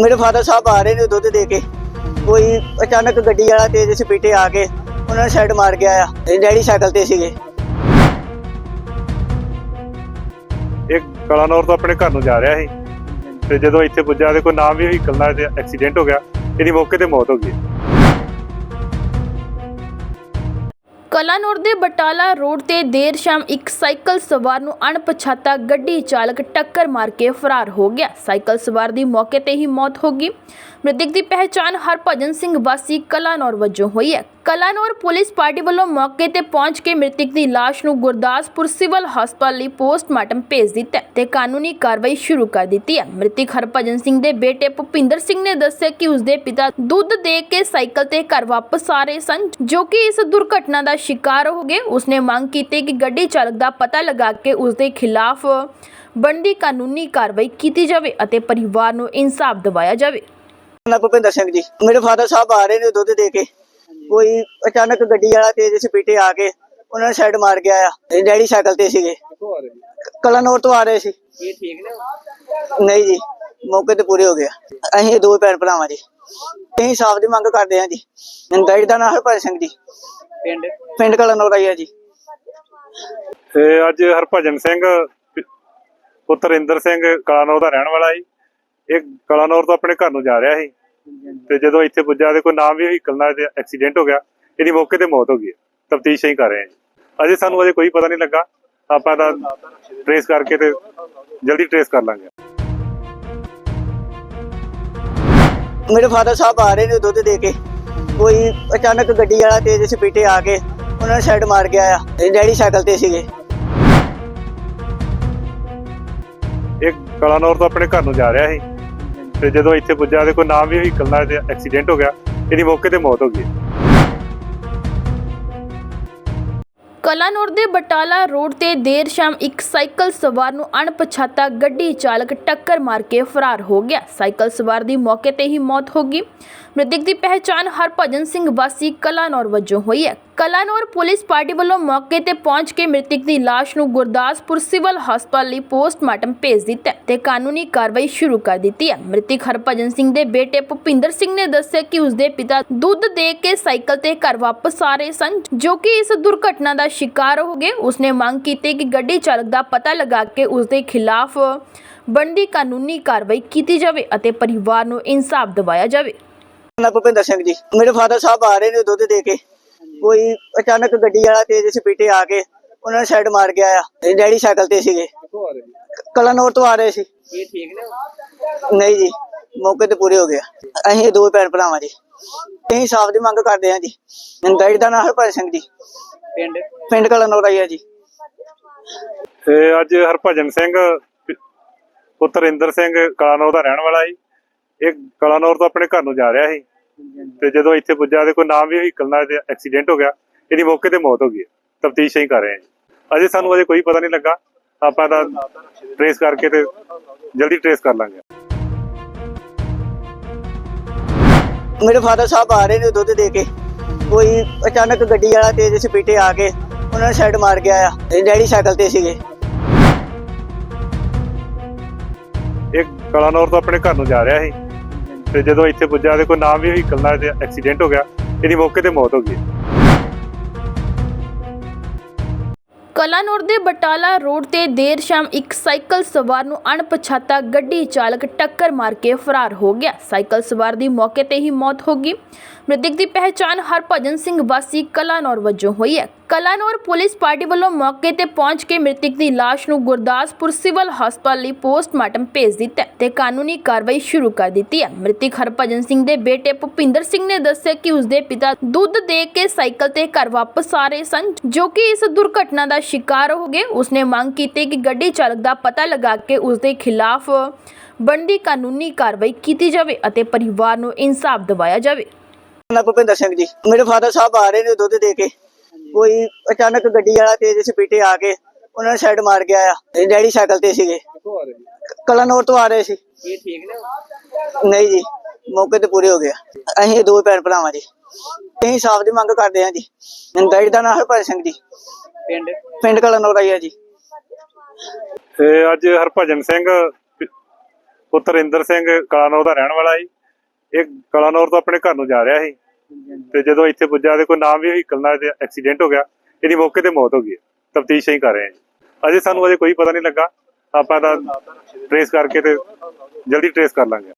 ਮੇਰੇ ਫਾਦਰ ਸਾਹਿਬ ਆ ਰਹੇ ਨੇ ਦੁੱਧ ਦੇ ਕੇ। ਕੋਈ ਅਚਾਨਕ ਗੱਡੀ ਵਾਲਾ ਤੇਜ਼ ਸਪੀਟੇ ਆ ਕੇ ਉਹਨਾਂ ਨੇ ਸਾਈਡ ਮਾਰ ਗਿਆ ਆ ਡੈਡੀ ਸਾਈਕਲ ਤੇ ਸੀਗੇ। ਇਹ ਕਲਾਨੌਰ ਤੋਂ ਆਪਣੇ ਘਰ ਨੂੰ ਜਾ ਰਿਹਾ ਸੀ। ਤੇ ਜਦੋਂ ਇੱਥੇ ਪੁੱਜਾ ਤੇ ਕੋਈ ਨਾਮ ਵੀ ਵਹੀਕਲ ਨਾਲ ਐਕਸੀਡੈਂਟ ਹੋ ਗਿਆ, ਇਹਦੀ ਮੌਕੇ ਤੇ ਮੌਤ ਹੋ ਗਈ। ਕਲਾਨੌਰ ਦੇ ਬਟਾਲਾ ਰੋਡ ਤੇ ਦੇਰ ਸ਼ਾਮ ਇੱਕ ਸਾਈਕਲ ਸਵਾਰ ਨੂੰ ਅਣਪਛਾਤਾ ਗੱਡੀ ਚਾਲਕ ਟੱਕਰ ਮਾਰ ਕੇ ਫਰਾਰ ਹੋ ਗਿਆ। ਸਾਈਕਲ ਸਵਾਰ ਦੀ ਮੌਕੇ ਤੇ ਹੀ ਮੌਤ ਹੋ ਗਈ। ਮ੍ਰਿਤਕ ਦੀ ਪਹਿਚਾਣ ਹਰਭਜਨ ਸਿੰਘ ਵਾਸੀ ਕਲਾਨੌਰ ਵਜੋਂ ਹੋਈ ਹੈ। ਕਲਾਨੌਰ ਪੁਲਿਸ ਪਾਰਟੀ ਵੱਲੋਂ ਮੌਕੇ ਤੇ ਪਹੁੰਚ ਕੇ ਮ੍ਰਿਤਕ ਦੀ ਲਾਸ਼ ਨੂੰ ਗੁਰਦਾਸਪੁਰ ਸਿਵਲ ਹਸਪਤਾਲ ਲਈ ਪੋਸਟਮਾਰਟਮ ਭੇਜ ਦਿੱਤਾ ਹੈ ਤੇ ਕਾਨੂੰਨੀ ਕਾਰਵਾਈ ਸ਼ੁਰੂ ਕਰ ਦਿੱਤੀ ਹੈ। ਮ੍ਰਿਤਕ ਹਰਭਜਨ ਸਿੰਘ ਦੇ ਬੇਟੇ ਭੁਪਿੰਦਰ ਸਿੰਘ ਨੇ ਦੱਸਿਆ ਕਿ ਉਸਦੇ ਪਿਤਾ ਦੁੱਧ ਦੇ ਕੇ ਸਾਈਕਲ ਤੇ ਘਰ ਵਾਪਸ ਆ ਰਹੇ ਸਨ, ਜੋ ਕਿ ਇਸ ਦੁਰਘਟਨਾ ਦਾ ਸ਼ਿਕਾਰ ਹੋ ਗਏ। ਉਸਨੇ ਮੰਗ ਕੀਤੀ ਕਿ ਗੱਡੀ ਚਾਲਕ ਦਾ ਪਤਾ ਲਗਾ ਕੇ ਉਸਦੇ ਖਿਲਾਫ ਬਣਦੀ ਕਾਨੂੰਨੀ ਕਾਰਵਾਈ ਕੀਤੀ ਜਾਵੇ ਅਤੇ ਪਰਿਵਾਰ ਨੂੰ ਇਨਸਾਫ ਦਿਵਾਇਆ ਜਾਵੇ। ਨਾ ਭੁਪਿੰਦਰ ਸਿੰਘ ਜੀ, ਮੇਰੇ ਫਾਦਰ ਸਾਹਿਬ ਆ ਰਹੇ ਨੇ ਦੁੱਧ ਦੇ ਕੇ। ਕੋਈ ਅਚਾਨਕ ਗੱਡੀ ਵਾਲਾ ਤੇਜ਼ ਸਪੀਟੇ ਆ ਕੇ ਉਹਨਾਂ ਨੇ ਸਾਈਡ ਮਾਰ ਗਿਆ ਆ। ਡੈਡੀ ਸਾਈਕਲ ਤੇ ਸੀਗੇ। ਕਲਾਨੌਰ ਤੋਂ ਆ ਰਹੇ ਸੀ। ਇਹ ਠੀਕ ਨੇ ਨਹੀਂ ਜੀ ਮੌਕੇ ਤੇ ਪੂਰੇ ਹੋ ਗਿਆ ਅਸੀਂ ਦੋ ਭੈਣ ਭਰਾਵਾਂ ਜੀ। ਅਸੀਂ ਸਾਫ਼ ਦੀ ਮੰਗ ਕਰਦੇ ਹਾਂ ਜੀ। ਡੈਡੀ ਦਾ ਨਾਮ ਹਰਭਜਨ ਸਿੰਘ ਜੀ। ਪਿੰਡ? ਪਿੰਡ ਕਲਾਨੌਰ ਆਈ ਹੈ ਜੀ। ਤੇ ਅੱਜ ਹਰਭਜਨ ਸਿੰਘ ਪੁੱਤਰ ਇੰਦਰ ਸਿੰਘ ਕਲਾਨੌਰ ਦਾ ਰਹਿਣ ਵਾਲਾ ਸੀ। ਇਹ ਕਲਾਨੌਰ ਤੋਂ ਆਪਣੇ ਘਰ ਨੂੰ ਜਾ ਰਿਹਾ ਸੀ। ਤੇ ਜਦੋਂ ਇੱਥੇ ਪੁੱਜਾ ਤੇ ਕੋਈ ਨਾਮ ਵੀ ਵਹੀਕਲ ਨਾਲ ਐਕਸੀਡੈਂਟ ਹੋ ਗਿਆ ਇਹਦੀ ਮੌਕੇ ਤੇ ਮੌਤ ਹੋ ਗਈ ਤਫਤੀਸ਼ ਹੀ ਕਰ ਰਹੇ ਹਾਂ ਅਜੇ ਸਾਨੂੰ ਅਜੇ ਕੋਈ ਪਤਾ ਨਹੀਂ ਲੱਗਾ। ਆਪਾਂ ਤਾਂ ਟ੍ਰੇਸ ਕਰਕੇ ਤੇ ਜਲਦੀ ਟ੍ਰੇਸ ਕਰ ਲਾਂਗੇ। ਮੇਰੇ ਫਾਦਰ ਸਾਹਿਬ ਆ ਰਹੇ ਨੇ ਦੁੱਧ ਦੇ ਕੇ। ਕੋਈ ਅਚਾਨਕ ਗੱਡੀ ਵਾਲਾ ਤੇਜ਼ ਸਪੀਟੇ ਆ ਕੇ ਉਹਨਾਂ ਨੇ ਸਾਈਡ ਮਾਰ ਗਿਆ ਆ ਤੇ ਡੈਡੀ ਸਾਈਕਲ ਤੇ ਸੀਗੇ। ਇਹ ਕਲਾਨੌਰ ਤੋਂ ਆਪਣੇ ਘਰ ਨੂੰ ਜਾ ਰਿਹਾ ਸੀ। ਤੇ ਜਦੋਂ ਇੱਥੇ ਪੁੱਜਾ ਤੇ ਕੋਈ ਨਾਮ ਵੀ ਵਹੀਕਲ ਨਾਲ ਐਕਸੀਡੈਂਟ ਹੋ ਗਿਆ, ਇਹਦੀ ਮੌਕੇ ਤੇ ਮੌਤ ਹੋ ਗਈ। ਕਲਾਨੌਰ ਦੇ ਬਟਾਲਾ ਰੋਡ ਤੇ ਦੇਰ ਸ਼ਾਮ ਇੱਕ ਸਾਈਕਲ ਸਵਾਰ ਨੂੰ ਅਣਪਛਾਤਾ ਗੱਡੀ ਚਾਲਕ ਟੱਕਰ ਮਾਰ ਕੇ ਫਰਾਰ ਹੋ ਗਿਆ। ਸਾਈਕਲ ਸਵਾਰ ਦੀ ਮੌਕੇ ਤੇ ਹੀ ਮੌਤ ਹੋ ਗਈ। ਮ੍ਰਿਤਕ ਦੀ ਪਹਿਚਾਣ ਹਰਭਜਨ ਸਿੰਘ ਵਾਸੀ ਕਲਾਨੌਰ ਵਜੋਂ ਹੋਈ ਹੈ। ਕਲਾਨੌਰ ਪੁਲਿਸ ਪਾਰਟੀ ਵੱਲੋਂ ਮੌਕੇ ਤੇ ਪਹੁੰਚ ਕੇ ਮ੍ਰਿਤਕ ਦੀ ਲਾਸ਼ ਨੂੰ ਗੁਰਦਾਸਪੁਰ ਸਿਵਲ ਹਸਪਤਾਲ ਲਈ ਪੋਸਟਮਾਰਟਮ ਭੇਜ ਦਿੱਤਾ ਤੇ ਕਾਨੂੰਨੀ ਕਾਰਵਾਈ ਸ਼ੁਰੂ ਕਰ ਦਿੱਤੀ ਹੈ। ਮ੍ਰਿਤਕ ਹਰਭਜਨ ਸਿੰਘ ਦੇ ਬੇਟੇ ਭੁਪਿੰਦਰ ਸਿੰਘ ਨੇ ਦੱਸਿਆ ਕਿ ਉਸਦੇ ਪਿਤਾ ਦੁੱਧ ਦੇ ਕੇ ਸਾਈਕਲ ਤੇ ਘਰ ਵਾਪਸ ਆ ਰਹੇ ਸਨ, ਜੋ ਕਿ ਇਸ ਦੁਰਘਟਨਾ ਦਾ ਸ਼ਿਕਾਰ ਹੋ ਗਏ। ਉਸਨੇ ਮੰਗ ਕੀਤੀ ਕਿ ਗੱਡੀ ਚਾਲਕ ਦਾ ਪਤਾ ਲਗਾ ਕੇ ਉਸਦੇ ਖਿਲਾਫ ਬਣਦੀ ਕਾਨੂੰਨੀ ਕਾਰਵਾਈ ਕੀਤੀ ਜਾਵੇ ਅਤੇ ਪਰਿਵਾਰ ਨੂੰ ਇਨਸਾਫ ਦਿਵਾਇਆ ਜਾਵੇ। ਨਾ ਭੁਪਿੰਦਰ ਸਿੰਘ ਜੀ, ਮੇਰੇ ਫਾਦਰ ਸਾਹਿਬ ਆ ਰਹੇ ਨੇ ਦੁੱਧ ਦੇ ਕੇ। ਕੋਈ ਅਚਾਨਕ ਗੱਡੀ ਵਾਲਾ ਤੇਜ਼ ਸਪੀਟੇ ਆ ਕੇ ਉਹਨਾਂ ਨੇ ਸਾਈਡ ਮਾਰ ਗਿਆ ਆ ਤੇ ਡੈਡੀ ਸਾਈਕਲ ਤੇ ਸੀਗੇ। ਕਿੱਥੋਂ ਕਲਾਨੌਰ ਤੋਂ ਆ ਰਹੇ ਸੀ। ਇਹ ਠੀਕ ਨੇ ਨਹੀਂ ਜੀ, ਮੌਕੇ ਤੇ ਪੂਰੇ ਹੋ ਗਿਆ ਅਸੀਂ ਦੋ ਭੈਣ ਭਰਾਵਾਂ ਜੀ। ਅਸੀਂ ਸਾਫ਼ ਦੀ ਮੰਗ ਕਰਦੇ ਹਾਂ ਜੀ। ਡੈਡੀ ਦਾ ਨਾਮ ਹਰਭਜਨ ਸਿੰਘ ਜੀ। ਪਿੰਡ? ਪਿੰਡ ਕਲਾਨੌਰ ਆਈ ਹੈ ਜੀ। ਤੇ ਅੱਜ ਹਰਭਜਨ ਸਿੰਘ ਪੁੱਤਰ ਇੰਦਰ ਸਿੰਘ ਕਲਾਨੌਰ ਦਾ ਰਹਿਣ ਵਾਲਾ ਸੀ। ਇਹ ਕਲਾਨੌਰ ਤੋਂ ਆਪਣੇ ਘਰ ਨੂੰ ਜਾ ਰਿਹਾ ਸੀ। ਤੇ ਜਦੋਂ ਇੱਥੇ ਪੁੱਜਾ ਤੇ ਕੋਈ ਨਾਮ ਵੀ ਵਹੀਕਲ ਨਾਲ ਤੇ ਐਕਸੀਡੈਂਟ ਹੋ ਗਿਆ ਇਹਦੀ ਮੌਕੇ ਤੇ ਮੌਤ ਹੋ ਗਈ ਤਫਤੀਸ਼ ਹੀ ਕਰ ਰਹੇ ਹਾਂ ਅਜੇ ਸਾਨੂੰ ਅਜੇ ਕੋਈ ਪਤਾ ਨਹੀਂ ਲੱਗਾ। ਆਪਾਂ ਤਾਂ ਟ੍ਰੇਸ ਕਰਕੇ ਤੇ ਜਲਦੀ ਟ੍ਰੇਸ ਕਰ ਲਾਂਗੇ। ਮੇਰੇ ਫਾਦਰ ਸਾਹਿਬ ਆ ਰਹੇ ਨੇ ਦੁੱਧ ਦੇ ਕੇ। ਕੋਈ ਅਚਾਨਕ ਗੱਡੀ ਵਾਲਾ ਤੇਜ਼ ਸਪੀਟੇ ਆ ਕੇ ਉਹਨਾਂ ਨੇ ਸਾਈਡ ਮਾਰ ਕੇ ਆਇਆ ਡੈਡੀ ਸਾਈਕਲ ਤੇ ਸੀਗੇ। ਇਹ ਕਲਾਨੌਰ ਤੋਂ ਆਪਣੇ ਘਰ ਨੂੰ ਜਾ ਰਿਹਾ ਸੀ। ਤੇ ਜਦੋਂ ਇੱਥੇ ਪੁੱਜਾ ਤੇ ਕੋਈ ਨਾਮ ਵੀ ਵਹੀਕਲ ਨਾਲ ਐਕਸੀਡੈਂਟ ਹੋ ਗਿਆ, ਇਹਦੀ ਮੌਕੇ ਤੇ ਮੌਤ ਹੋ ਗਈ। ਕਲਾਨੌਰ ਦੇ ਬਟਾਲਾ ਰੋਡ ਤੇ ਦੇਰ ਸ਼ਾਮ ਇੱਕ ਸਾਈਕਲ ਸਵਾਰ ਨੂੰ ਅਣਪਛਾਤਾ ਗੱਡੀ ਚਾਲਕ ਟੱਕਰ ਮਾਰ ਕੇ ਫਰਾਰ ਹੋ ਗਿਆ। ਸਾਈਕਲ ਸਵਾਰ ਦੀ ਮੌਕੇ ਤੇ ਹੀ ਮੌਤ ਹੋ ਗਈ। ਮ੍ਰਿਤਕ ਦੀ ਪਹਿਚਾਣ ਹਰਭਜਨ ਸਿੰਘ ਵਾਸੀ ਕਲਾਨੌਰ ਵਜੋਂ ਹੋਈ ਹੈ। ਕਲਾਨੌਰ ਪੁਲਿਸ ਪਾਰਟੀ ਵੱਲੋਂ ਮੌਕੇ ਤੇ ਪਹੁੰਚ ਕੇ ਮ੍ਰਿਤਕ ਦੀ ਲਾਸ਼ ਨੂੰ ਗੁਰਦਾਸਪੁਰ ਸਿਵਲ ਹਸਪਤਾਲ ਲਈ ਪੋਸਟਮਾਰਟਮ ਭੇਜ ਦਿੱਤਾ ਹੈ ਤੇ ਕਾਨੂੰਨੀ ਕਾਰਵਾਈ ਸ਼ੁਰੂ ਕਰ ਦਿੱਤੀ ਹੈ। ਮ੍ਰਿਤਕ ਹਰਭਜਨ ਸਿੰਘ ਦੇ ਬੇਟੇ ਭੁਪਿੰਦਰ ਸਿੰਘ ਨੇ ਦੱਸਿਆ ਕਿ ਉਸਦੇ ਪਿਤਾ ਦੁੱਧ ਦੇ ਕੇ ਸਾਈਕਲ ਤੇ ਘਰ ਵਾਪਸ ਆ ਰਹੇ ਸਨ, ਜੋ ਕਿ ਇਸ ਦੁਰਘਟਨਾ ਦਾ ਸ਼ਿਕਾਰ ਹੋ ਗਏ। ਉਸਨੇ ਮੰਗ ਕੀਤੀ ਕਿ ਗੱਡੀ ਚਾਲਕ ਦਾ ਪਤਾ ਲਗਾ ਕੇ ਉਸਦੇ ਖਿਲਾਫ ਬਣਦੀ ਕਾਨੂੰਨੀ ਕਾਰਵਾਈ ਕੀਤੀ ਜਾਵੇ ਅਤੇ ਪਰਿਵਾਰ ਨੂੰ ਇਨਸਾਫ ਦਿਵਾਇਆ ਜਾਵੇ। ਨਾ ਭੁਪਿੰਦਰ ਸਿੰਘ ਜੀ, ਮੇਰੇ ਫਾਦਰ ਸਾਹਿਬ ਆ ਰਹੇ ਨੇ ਦੁੱਧ ਦੇ ਕੇ। ਕੋਈ ਅਚਾਨਕ ਗੱਡੀ ਵਾਲਾ ਤੇਜ਼ ਸਪੀਟੇ ਆ ਕੇ ਉਹਨਾਂ ਨੇ ਸਾਈਡ ਮਾਰ ਗਿਆ ਆ ਤੇ ਡੈਡੀ ਸਾਈਕਲ ਤੇ ਸੀਗੇ। ਕਿੱਥੋਂ ਆ ਰਹੇ ਕਲਾਨੌਰ ਤੋਂ ਆ ਰਹੇ ਸੀ। ਇਹ ਠੀਕ ਨੇ ਨਹੀਂ ਜੀ ਮੌਕੇ ਤੇ ਪੂਰੇ ਹੋ ਗਿਆ ਅਸੀਂ ਦੋ ਭੈਣ ਭਰਾਵਾਂ ਜੀ। ਅਸੀਂ ਸਾਫ਼ ਦੀ ਮੰਗ ਕਰਦੇ ਹਾਂ ਜੀ। ਡੈਡੀ ਦਾ ਨਾਮ ਹਰਭਜਨ ਸਿੰਘ ਜੀ। ਪਿੰਡ? ਪਿੰਡ ਕਲਾਨੌਰ ਆਈ ਹੈ ਜੀ। ਤੇ ਅੱਜ ਹਰਭਜਨ ਸਿੰਘ ਪੁੱਤਰ ਇੰਦਰ ਸਿੰਘ ਕਲਾਨੌਰ ਦਾ ਰਹਿਣ ਵਾਲਾ ਸੀ। ਇਹ ਕਲਾਨੌਰ ਤੋਂ ਆਪਣੇ ਘਰ ਨੂੰ ਜਾ ਰਿਹਾ ਸੀ। ਤੇ ਜਦੋਂ ਇੱਥੇ ਪੁੱਜਾ ਤੇ ਕੋਈ ਨਾਮ ਵੀ ਵਹੀਕਲ ਨਾਲ ਐਕਸੀਡੈਂਟ ਹੋ ਗਿਆ, ਇਹਦੀ ਮੌਕੇ ਤੇ ਮੌਤ ਹੋ ਗਈ ਤਫਤੀਸ਼ ਹੀ ਕਰ ਰਹੇ ਹਾਂ ਅਜੇ ਸਾਨੂੰ ਅਜੇ ਕੋਈ ਪਤਾ ਨਹੀਂ ਲੱਗਾ। ਆਪਾਂ ਤਾਂ ਟ੍ਰੇਸ ਕਰਕੇ ਤੇ ਜਲਦੀ ਟ੍ਰੇਸ ਕਰ ਲਾਂਗੇ।